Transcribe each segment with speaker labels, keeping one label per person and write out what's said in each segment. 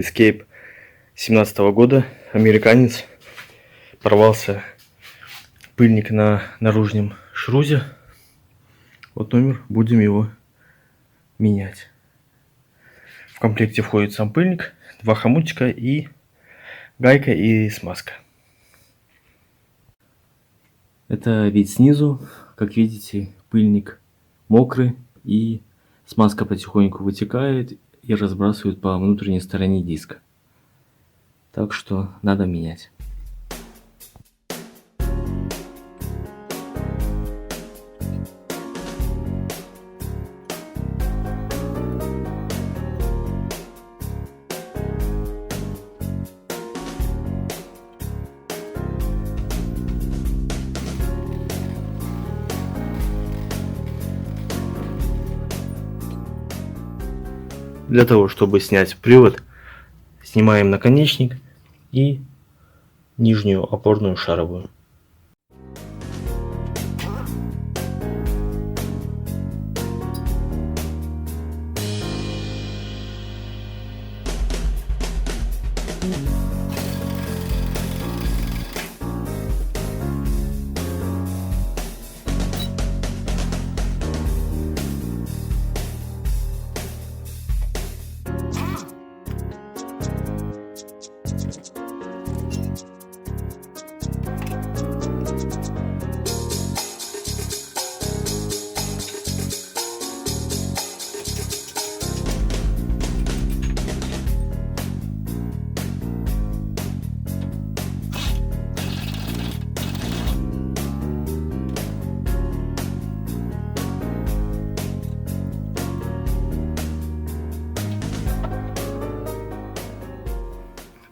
Speaker 1: Escape 17 года, американец, порвался пыльник на наружном шрузе. Вот номер, будем его менять. В комплекте входит сам пыльник, два хомутика и гайка и смазка. Это вид снизу. Как видите, пыльник мокрый и смазка потихоньку вытекает и разбрасывает по внутренней стороне диска. Так что надо менять. Для того, чтобы снять привод, снимаем наконечник и нижнюю опорную шаровую.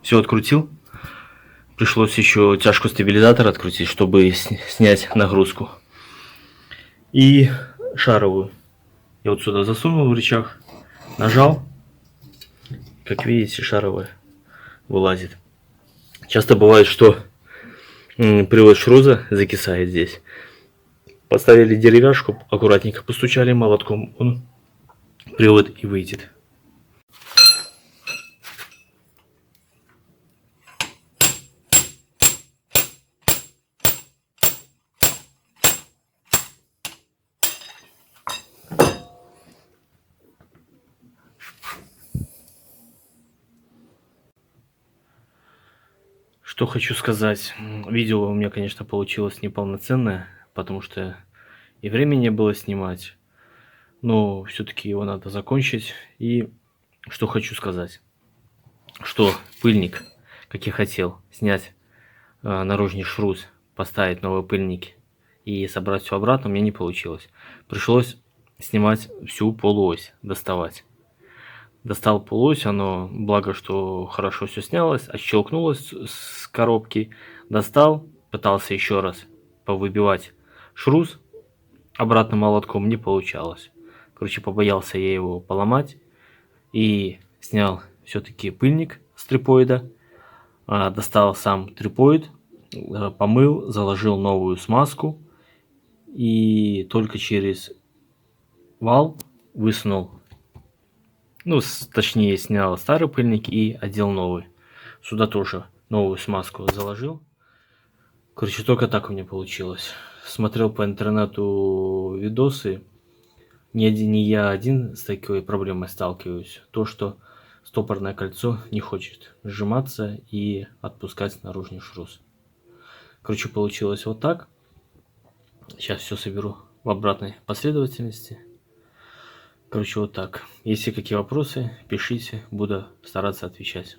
Speaker 1: Все открутил. Пришлось еще тяжку стабилизатора открутить, чтобы снять нагрузку. И шаровую. Я вот сюда засунул в рычаг, нажал. Как видите, шаровая вылазит. Часто бывает, что привод шруза закисает здесь. Поставили деревяшку, аккуратненько постучали молотком, он привод и выйдет. Что хочу сказать. Видео у меня, конечно, получилось неполноценное, потому что и времени было снимать. Но все-таки его надо закончить. И что хочу сказать. Что пыльник, как я хотел, снять э, наружный шрус, поставить новые пыльники и собрать все обратно, у меня не получилось. Пришлось снимать всю полуось, доставать. Достал полуось, оно, благо, что хорошо все снялось, отщелкнулось с коробки. Достал, пытался еще раз повыбивать шрус, обратно молотком не получалось. Короче, побоялся я его поломать и снял все-таки пыльник с трипоида. А, достал сам трипоид, э, помыл, заложил новую смазку и только через вал высунул ну, точнее, снял старый пыльник и одел новый. Сюда тоже новую смазку заложил. Короче, только так у меня получилось. Смотрел по интернету видосы. Не, один, не я один с такой проблемой сталкиваюсь. То, что стопорное кольцо не хочет сжиматься и отпускать наружный шрус. Короче, получилось вот так. Сейчас все соберу в обратной последовательности. Короче, вот так. Если какие вопросы, пишите, буду стараться отвечать.